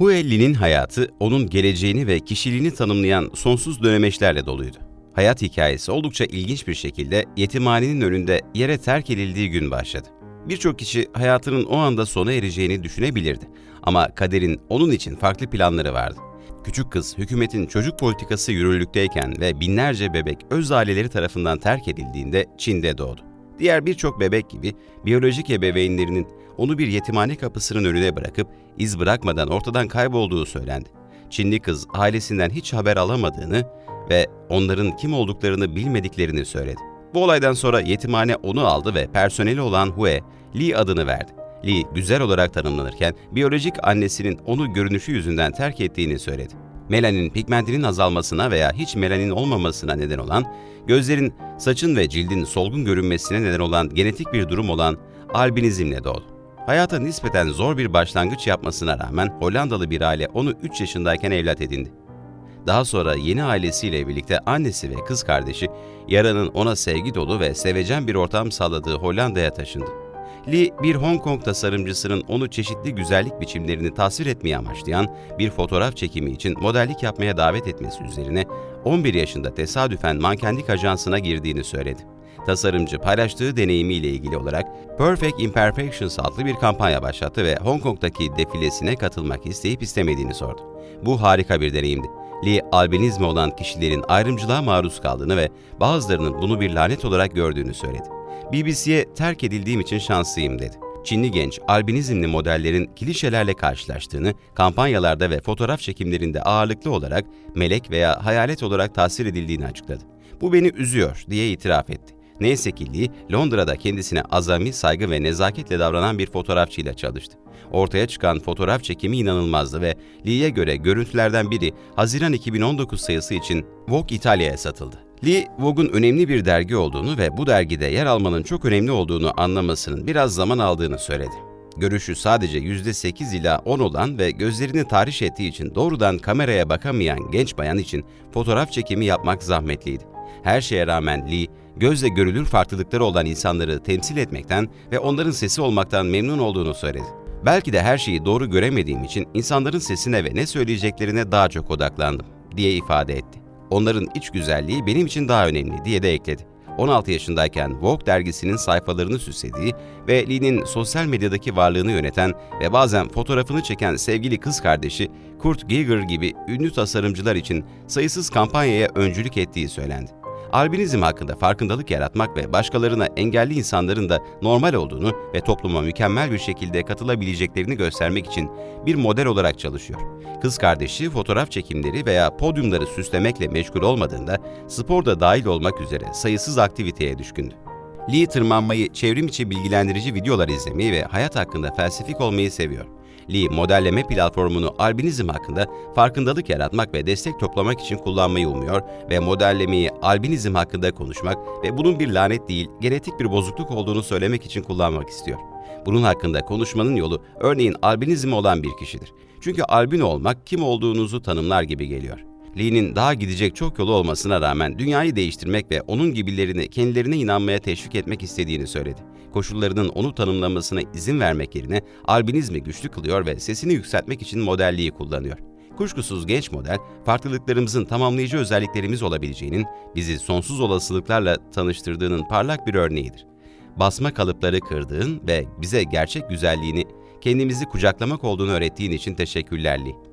Hue Li'nin hayatı onun geleceğini ve kişiliğini tanımlayan sonsuz dönemeçlerle doluydu. Hayat hikayesi oldukça ilginç bir şekilde yetimhanenin önünde yere terk edildiği gün başladı. Birçok kişi hayatının o anda sona ereceğini düşünebilirdi. Ama kaderin onun için farklı planları vardı. Küçük kız hükümetin çocuk politikası yürürlükteyken ve binlerce bebek öz aileleri tarafından terk edildiğinde Çin'de doğdu. Diğer birçok bebek gibi biyolojik ebeveynlerinin onu bir yetimhane kapısının önüne bırakıp iz bırakmadan ortadan kaybolduğu söylendi. Çinli kız ailesinden hiç haber alamadığını ve onların kim olduklarını bilmediklerini söyledi. Bu olaydan sonra yetimhane onu aldı ve personeli olan Hue, Li adını verdi. Li güzel olarak tanımlanırken biyolojik annesinin onu görünüşü yüzünden terk ettiğini söyledi. Melanin pigmentinin azalmasına veya hiç melanin olmamasına neden olan, gözlerin, saçın ve cildin solgun görünmesine neden olan genetik bir durum olan albinizmle doğdu. Hayata nispeten zor bir başlangıç yapmasına rağmen Hollandalı bir aile onu 3 yaşındayken evlat edindi. Daha sonra yeni ailesiyle birlikte annesi ve kız kardeşi Yara'nın ona sevgi dolu ve sevecen bir ortam sağladığı Hollanda'ya taşındı. Lee, bir Hong Kong tasarımcısının onu çeşitli güzellik biçimlerini tasvir etmeye amaçlayan bir fotoğraf çekimi için modellik yapmaya davet etmesi üzerine 11 yaşında tesadüfen mankenlik ajansına girdiğini söyledi. Tasarımcı paylaştığı deneyimiyle ilgili olarak Perfect Imperfections adlı bir kampanya başlattı ve Hong Kong'daki defilesine katılmak isteyip istemediğini sordu. Bu harika bir deneyimdi. Lee, albinizmi olan kişilerin ayrımcılığa maruz kaldığını ve bazılarının bunu bir lanet olarak gördüğünü söyledi. BBC'ye terk edildiğim için şanslıyım dedi. Çinli genç, albinizmli modellerin klişelerle karşılaştığını, kampanyalarda ve fotoğraf çekimlerinde ağırlıklı olarak melek veya hayalet olarak tasvir edildiğini açıkladı. Bu beni üzüyor diye itiraf etti. Neyse ki Lee, Londra'da kendisine azami, saygı ve nezaketle davranan bir fotoğrafçıyla çalıştı. Ortaya çıkan fotoğraf çekimi inanılmazdı ve Lee'ye göre görüntülerden biri Haziran 2019 sayısı için Vogue İtalya'ya satıldı. Lee, Vogue'un önemli bir dergi olduğunu ve bu dergide yer almanın çok önemli olduğunu anlamasının biraz zaman aldığını söyledi. Görüşü sadece %8 ila 10 olan ve gözlerini tahriş ettiği için doğrudan kameraya bakamayan genç bayan için fotoğraf çekimi yapmak zahmetliydi. Her şeye rağmen Lee, gözle görülür farklılıkları olan insanları temsil etmekten ve onların sesi olmaktan memnun olduğunu söyledi. Belki de her şeyi doğru göremediğim için insanların sesine ve ne söyleyeceklerine daha çok odaklandım, diye ifade etti. Onların iç güzelliği benim için daha önemli, diye de ekledi. 16 yaşındayken Vogue dergisinin sayfalarını süslediği ve Lee'nin sosyal medyadaki varlığını yöneten ve bazen fotoğrafını çeken sevgili kız kardeşi Kurt Giger gibi ünlü tasarımcılar için sayısız kampanyaya öncülük ettiği söylendi. Albinizm hakkında farkındalık yaratmak ve başkalarına engelli insanların da normal olduğunu ve topluma mükemmel bir şekilde katılabileceklerini göstermek için bir model olarak çalışıyor. Kız kardeşi fotoğraf çekimleri veya podyumları süslemekle meşgul olmadığında sporda dahil olmak üzere sayısız aktiviteye düşkündü. Lee tırmanmayı, çevrim içi bilgilendirici videolar izlemeyi ve hayat hakkında felsefik olmayı seviyor. Lee, modelleme platformunu albinizm hakkında farkındalık yaratmak ve destek toplamak için kullanmayı umuyor ve modellemeyi albinizm hakkında konuşmak ve bunun bir lanet değil, genetik bir bozukluk olduğunu söylemek için kullanmak istiyor. Bunun hakkında konuşmanın yolu örneğin albinizm olan bir kişidir. Çünkü albino olmak kim olduğunuzu tanımlar gibi geliyor. Lee'nin daha gidecek çok yolu olmasına rağmen dünyayı değiştirmek ve onun gibilerini kendilerine inanmaya teşvik etmek istediğini söyledi. Koşullarının onu tanımlamasına izin vermek yerine albinizmi güçlü kılıyor ve sesini yükseltmek için modelliği kullanıyor. Kuşkusuz genç model, farklılıklarımızın tamamlayıcı özelliklerimiz olabileceğinin, bizi sonsuz olasılıklarla tanıştırdığının parlak bir örneğidir. Basma kalıpları kırdığın ve bize gerçek güzelliğini, kendimizi kucaklamak olduğunu öğrettiğin için teşekkürler Lee.